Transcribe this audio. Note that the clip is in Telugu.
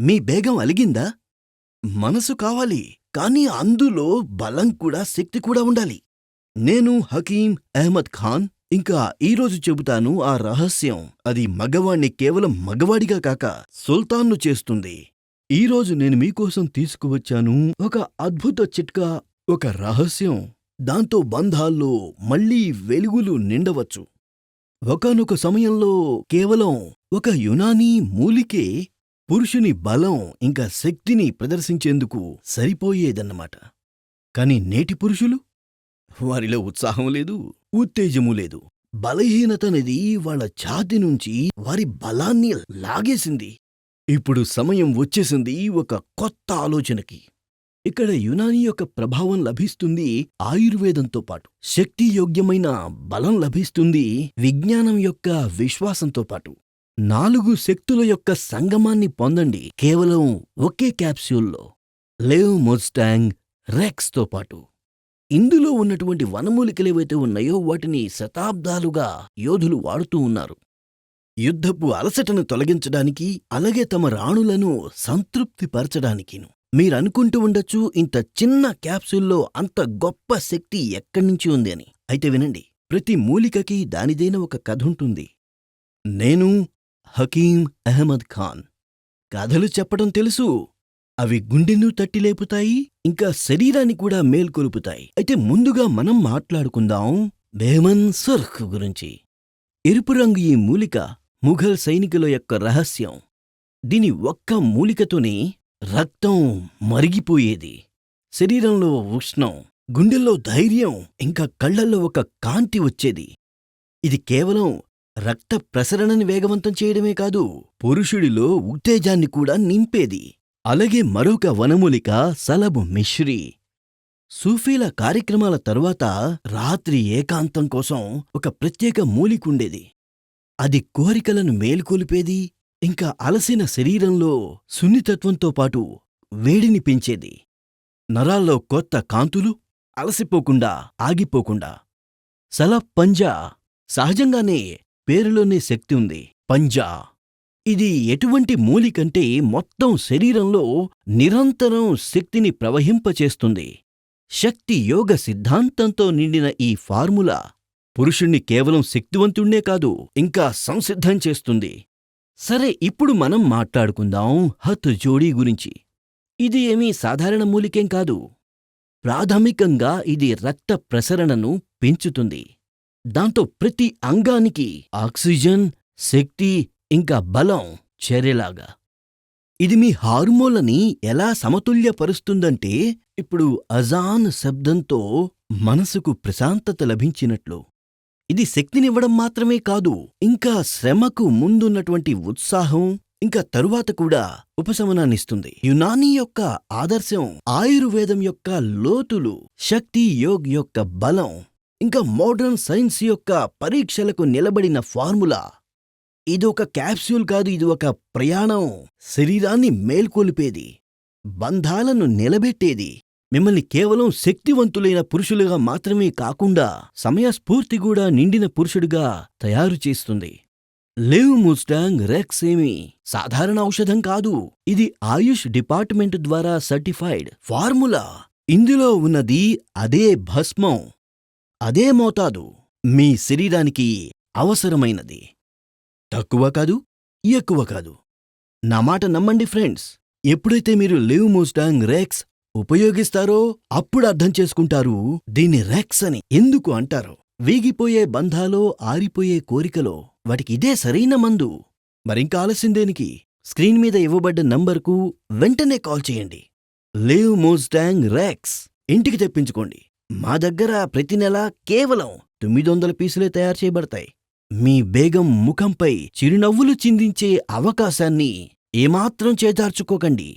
మీ బేగం అలిగిందా? మనసు కావాలి కానీ అందులో బలం కూడా శక్తి కూడా ఉండాలి. నేను హకీం అహ్మద్ ఖాన్. ఇంకా ఈరోజు చెబుతాను ఆ రహస్యం. అది మగవాణ్ణి కేవలం మగవాడిగా కాక సుల్తాన్ను చేస్తుంది. ఈరోజు నేను మీకోసం తీసుకువచ్చాను ఒక అద్భుత చిట్కా ఒక రహస్యం. దాంతో బంధాల్లో మళ్ళీ వెలుగులు నిండవచ్చు. ఒకనొక సమయంలో కేవలం ఒక యునానీ మూలికే పురుషుని బలం ఇంకా శక్తిని ప్రదర్శించేందుకు సరిపోయేదన్నమాట. కాని నేటి పురుషులు? వారిలో ఉత్సాహం లేదు ఉత్తేజము లేదు. బలహీనత అనేది వాళ్ళ ఛాతి నుంచి వారి బలాన్ని లాగేసింది. ఇప్పుడు సమయం వచ్చేసింది ఒక కొత్త ఆలోచనకి. ఇక్కడ యునాని యొక్క ప్రభావం లభిస్తుంది ఆయుర్వేదంతో పాటు. శక్తియోగ్యమైన బలం లభిస్తుంది విజ్ఞానం యొక్క విశ్వాసంతో పాటు. నాలుగు శక్తుల యొక్క సంగమాన్ని పొందండి. కేవలం ఒకే క్యాప్స్యూల్లో. లేవ్ మొస్టాంగ్ రెక్స్తో పాటు. ఇందులో ఉన్నటువంటి వనమూలికలేవైతే ఉన్నాయో వాటిని శతాబ్దాలుగా యోధులు వాడుతూ ఉన్నారు. యుద్ధపు అలసటను తొలగించడానికి అలాగే తమ రాణులను సంతృప్తిపరచడానికిను. మీరనుకుంటూ ఉండొచ్చు ఇంత చిన్న క్యాప్సూల్లో అంత గొప్ప శక్తి ఎక్కడ్నుంచి ఉంది అని. అయితే వినండి ప్రతి మూలికకి దానిదైన ఒక కథ ఉంటుంది. నేను హకీం అహ్మద్ ఖాన్. కథలు చెప్పడం తెలుసు. అవి గుండెను తట్టి లేపుతాయి ఇంకా శరీరాన్ని కూడా మేల్కొలుపుతాయి. అయితే ముందుగా మనం మాట్లాడుకుందాం బేమన్ సుర్ఖ్ గురించి. ఎరుపు రంగు ఈ మూలిక ముఘల్ సైనికుల యొక్క రహస్యం. దీని ఒక్క మూలికతోనే రక్తం మరిగిపోయేది. శరీరంలో ఉష్ణం గుండెల్లో ధైర్యం ఇంకా కళ్ళల్లో ఒక కాంతి వచ్చేది. ఇది కేవలం రక్త ప్రసరణని వేగవంతం చేయడమే కాదు పురుషుడిలో ఉత్తేజాన్ని కూడా నింపేది. అలాగే మరొక వనమూలిక సలబు మిశ్రీ. సూఫీల కార్యక్రమాల తరువాత రాత్రి ఏకాంతం కోసం ఒక ప్రత్యేక మూలికుండేది. అది కోరికలను మేల్కొలిపేది ఇంకా అలసిన శరీరంలో సున్నితత్వంతో పాటు వేడిని పెంచేది. నరాల్లో కొత్త కాంతులు అలసిపోకుండా ఆగిపోకుండా. సలబ్ పంజా సహజంగానే పేరులోనే శక్తి ఉంది. పంజా. ఇది ఎటువంటి మూలికంటే మొత్తం శరీరంలో నిరంతరం శక్తిని ప్రవహింపచేస్తుంది. శక్తి యోగ సిద్ధాంతంతో నిండిన ఈ ఫార్ములా పురుషుణ్ణి కేవలం శక్తివంతుణ్ణే కాదు ఇంకా సంసిద్ధం చేస్తుంది. సరే ఇప్పుడు మనం మాట్లాడుకుందాం హత్ జోడీ గురించి. ఇది ఏమీ సాధారణ మూలికేం కాదు. ప్రాథమికంగా ఇది రక్త ప్రసరణను పెంచుతుంది. దాంతో ప్రతి అంగానికి ఆక్సిజన్ శక్తి ఇంకా బలం చేరేలాగా. ఇది మీ హార్మోన్లని ఎలా సమతుల్యపరుస్తుందంటే ఇప్పుడు అజాన్ శబ్దంతో మనసుకు ప్రశాంతత లభించినట్లు. ఇది శక్తినివ్వడం మాత్రమే కాదు ఇంకా శ్రమకు ముందున్నటువంటి ఉత్సాహం ఇంకా తరువాత కూడా ఉపశమనాన్నిస్తుంది. యునానీ యొక్క ఆదర్శం ఆయుర్వేదం యొక్క లోతులు శక్తి యోగ్ యొక్క బలం ఇంకా మోడర్న్ సైన్స్ యొక్క పరీక్షలకు నిలబడిన ఫార్ములా. ఇది ఒక క్యాప్సూల్ కాదు ఇది ఒక ప్రయాణం. శరీరాన్ని మేల్కొలిపేది. బంధాలను నిలబెట్టేది. మిమ్మల్ని కేవలం శక్తివంతులైన పురుషులుగా మాత్రమే కాకుండా సమయస్ఫూర్తి కూడా నిండిన పురుషుడిగా తయారు చేస్తుంది. లివ్ ముస్టాంగ్ రెక్స్ సాధారణ ఔషధం కాదు. ఇది ఆయుష్ డిపార్ట్మెంట్ ద్వారా సర్టిఫైడ్ ఫార్ములా. ఇందులో ఉన్నది అదే భస్మం. అదే మోతాదు మీ శరీరానికి అవసరమైనది. తక్కువ కాదు ఎక్కువ కాదు. నా మాట నమ్మండి ఫ్రెండ్స్. ఎప్పుడైతే మీరు లివ్ మూస్టాంగ్ రెక్స్ ఉపయోగిస్తారో అప్పుడు అర్థం చేసుకుంటారు దీన్ని రెక్స్ అని ఎందుకు అంటారో. వీగిపోయే బంధాలో ఆరిపోయే కోరికలో వాటికి ఇదే సరైన మందు. మరింక ఆలస్యం దేనికి? స్క్రీన్ మీద ఇవ్వబడ్డ నంబర్కు వెంటనే కాల్ చేయండి. లివ్ మోస్టాంగ్ రెక్స్. ఇంటికి తెప్పించుకోండి. మా దగ్గర ప్రతి నెల కేవలం తొమ్మిది వందల పీసులే తయారు చేయబడతాయి. మీ బేగం ముఖంపై చిరునవ్వులు చిందించే అవకాశాన్ని ఏమాత్రం చేజార్చుకోకండి.